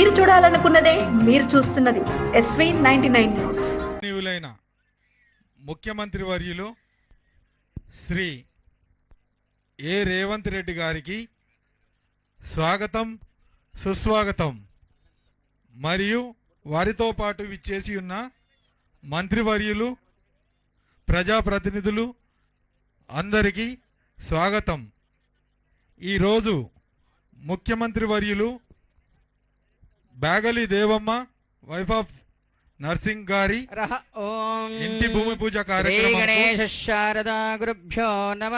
మీరు చూడాలనుకున్నదే మీరు చూస్తున్నది ఎస్వీ నైన్టీ నైన్ న్యూస్ నీవులైన ముఖ్యమంత్రి వర్యులు శ్రీ ఏ రేవంత్ రెడ్డి గారికి స్వాగతం సుస్వాగతం. మరియు వారితో పాటు విచ్చేసి ఉన్న మంత్రివర్యులు ప్రజాప్రతినిధులు అందరికీ స్వాగతం. ఈరోజు ముఖ్యమంత్రి వర్యులు బ్యాగలి దేవమ్మ వైఫ్ ఆఫ్ నర్సింగ్ గారి ఇంటి భూమి పూజ శ్రీ కార్యక్రమం గణేశ శారదా గురుభ్యో నమ.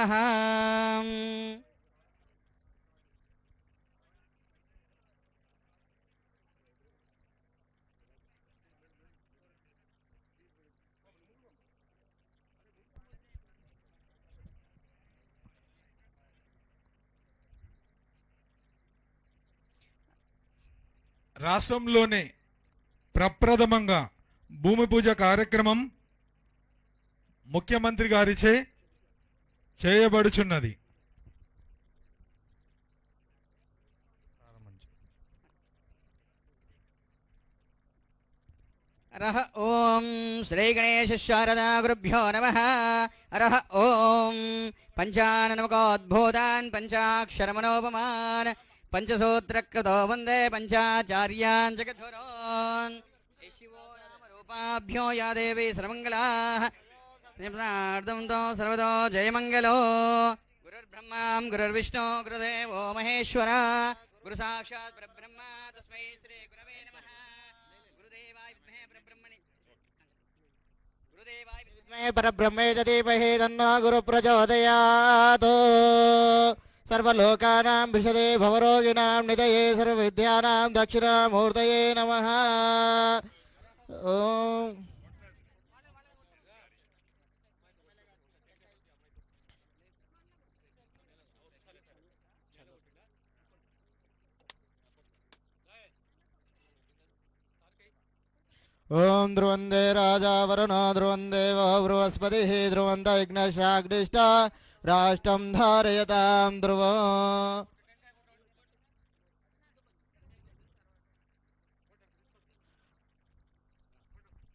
రాష్ట్రంలోనే ప్రప్రథమంగా భూమి పూజ కార్యక్రమం ముఖ్యమంత్రి గారిచే చేయబడుచున్నది. అరహ ఓం శ్రీ గణేశ శారదాభ్యో నమ. అరహ ఓం పంచాననమకోద్భూతాన్ పంచాక్షరమనోపమాన్ पञ्चसूत्रकृतो वंदे पञ्चाचार्यान् जगद्गुरोन्। शिवो या देवी सर्वमङ्गलाः। तो सर्वतो जयमङ्गलो। गुरुर्ब्रह्मा गुरुर्विष्णु गुरुदेवो महेश्वर। गुरुसाक्षात् परब्रह्मा तस्मै श्रीगुरवे नमः। गुरुदेवाय विद्महे परब्रह्मणि। गुरुदेवाय विद्महे परब्रह्मे तन्नो सर्वलोकानां विशदे भवरोगिणां निधये सर्वविद्यानां दक्षिणामूर्तये नमः। ॐ ॐ ध्रुवन्दे राजा वरुणो राष्ट्रं धारयतां ध्रुवो।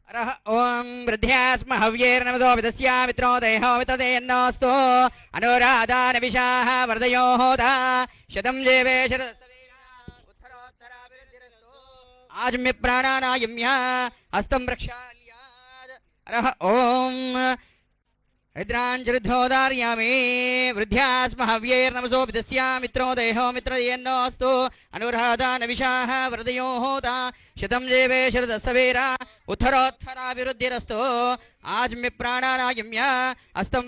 अरः ॐ वृद्ध्यास्म हव्यैर्नमदो विदस्या मित्रो देहो वितदेन्नोऽस्तु अनुराधान विशाः वर्धयो होता। शतं जेवे उत्तरोत्तराभिवृद्धिरस्तु। आजम्य हस्तं प्रक्षाल्यात् अरः ॐ निद्राञ्जरुद्धोदार्यामि वृद्ध्या स्म हव्यैर्नमसोऽपि तस्या मित्रो देहो मित्रयेन्नोऽस्तु अनुराधा नविशाः न विषाः वृदयो होता। शतम् जेवे शरदस्सवेरा उत्थरोत्थराभिवृद्धिरस्तु आज्म्य प्राणायम्य अस्तं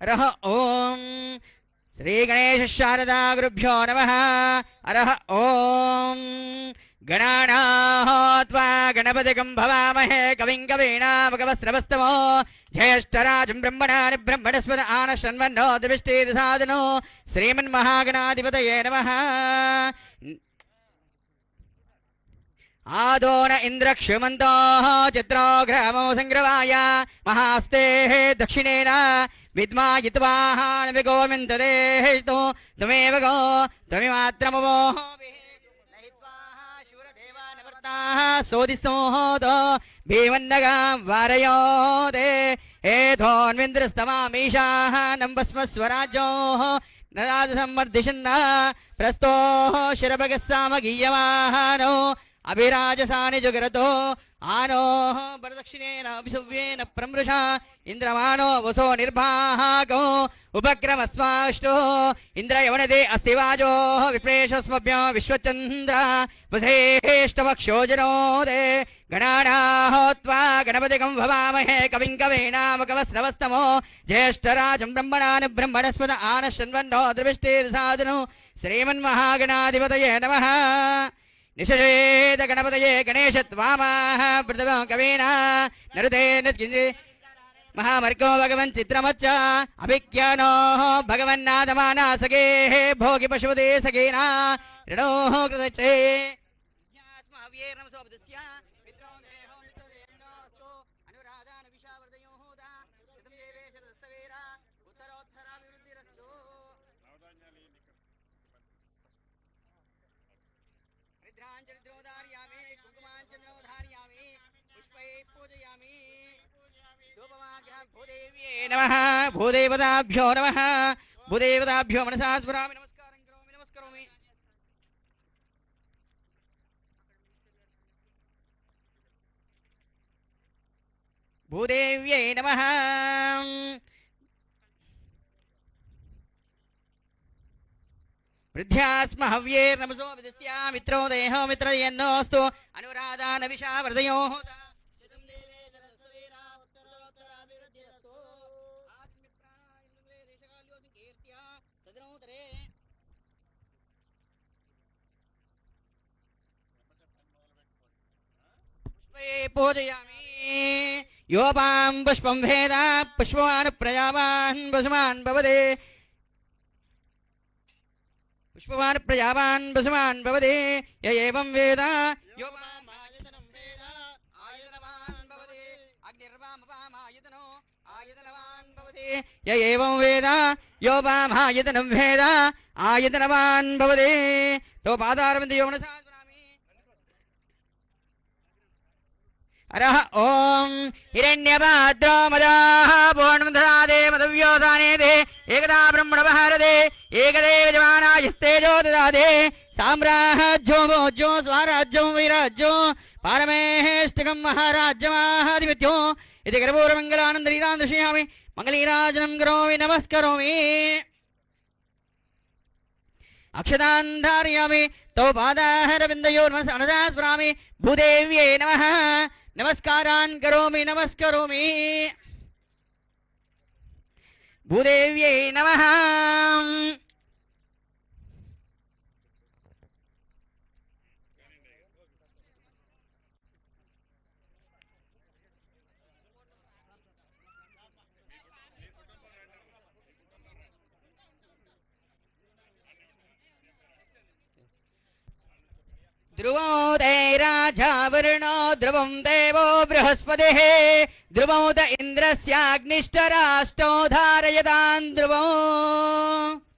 रह ॐ श्रीगणेशशारदा गुरुभ्यो नमः। अरः ॐ गणानाः त्वा गणपतिकं भवामहे। कविं कवीनामकवस्त्रवस्तमो ज्येष्ठराजं ब्रह्मणानि ब्रह्मणस्पद आनशन्वन्नो द्रविष्टिर्साधनो श्रीमन्महागणाधिपतये नमः। आदो न इन्द्रक्षुमन्तोः चित्रो ग्रामो सङ्ग्रवाय महास्तेः दक्षिणेन ವಿದ್ಮಾಜಿತ್ವಾಹಾನವಿ ಗೋವಿಂದದೇಹಿತು ತ್ವಮೇವ ಗೋ ತ್ವಮಿಮಾತ್ರಮವೋ ಸೋದಿಸೋದ ಭೀಮನ್ನಗ ವಾರಯೋದೆ. ಹೇ ಧೋನ್ವಿಂದ್ರಸ್ತಮಾಮೀಶಾ ನಂಬಸ್ಮ ಸ್ವರಾಜೋ ನರಾಜಸಮ್ಮರ್ದಿಶನ್ನ ಪ್ರಸ್ತೋ ಶಿರಭಗಸ್ಸಾಮಗೀಯವಾಹಾನೋ ಅಭಿರಾಜಸಾನಿ ಜುಗರತೋ आनोः वरदक्षिणेन अभिसव्येन प्रमृषा इन्द्रमानो वसो निर्भागो उपक्रमस्वाष्टो इन्द्रयवनदे अस्ति वाजोः विप्रेषस्मभ्यो विश्वचन्द्र वसेष्टवक्षोजनोदे गणानाः त्वा गणपतिकं भवामहे कविं कवीनामकवस्रवस्तमो ज्येष्ठराजं ब्रह्मणान् ब्रह्मणस्पद आनशन्वन्नो द्रविष्टिर्साधनो श्रीमन्महागणाधिपतये नमः निषेध गणपतये गणेशत्वामाः पृथ्वं कवीना नरुते महामर्गो भगवन् चित्रमच्च अभिज्ञानोः भगवन्नादमाना सखेः भोगि पशुपते सखेना ऋणोः कृतचे रुद्राञ्जलिद्रोधारयामि कुङ्कुमाञ्चन्द्रोधारयामि पुष्पैः पूजयामि। भूदेव्ये नमः, भूदेवताभ्यो नमः, भूदेवताभ्यो मनसा स्मरामि, नमस्कारं करोमि, नमस्करोमि। भूदेव्यै नमः। वृद्ध्यास्म नमसो विदस्या मित्रो देहो, मित्रयन्नोऽस्तु। अनुराधा नविषा वर्धयोः पुष्पे पूजयामि। योपां पुष्पं भेद, पुष्पवान् प्रजावान् वसुमान् भवते విశ్వవాన్ ప్రజావాన్ వసువాన్ భవతి య ఏవం వేద యో మాయతనం వేద ఆయతనవాన్ భవతి అగ్నిర్వామవామాయతనో ఆయతనవాన్ భవతి య ఏవం వేద యో వామాయతనం వేద ఆయతనవాన్ భవతి తో పాదారవంతి యోగనసా अरः ॐ हिरण्यपाद्रो मदाः पूर्णमदधादे मदव्योधाने दे एकदा ब्रह्मणवहरदे एकदेव जवानायस्तेजो ददादे साम्राज्यो भोज्यो स्वाराज्यो वैराज्यो पारमेष्टकं महाराज्यमाहाधिपत्यो इति गर्भोरमङ्गलानन्दलीलां दर्शयामि मङ्गलीराजनं करोमि नमस्करोमि अक्षतान् धारयामि तौ पादाहरविन्दयोर्मसनदा स्मरामि भूदेव्यै नमः नमस्कारान् करोमि नमस्करोमि। भूदेव्यै नमः। ध्रुवोदयराजावरुणो ध्रुवं देवो बृहस्पतिः। ध्रुवोद इन्द्रस्याग्निष्टराष्टो धारयतान् ध्रुवम्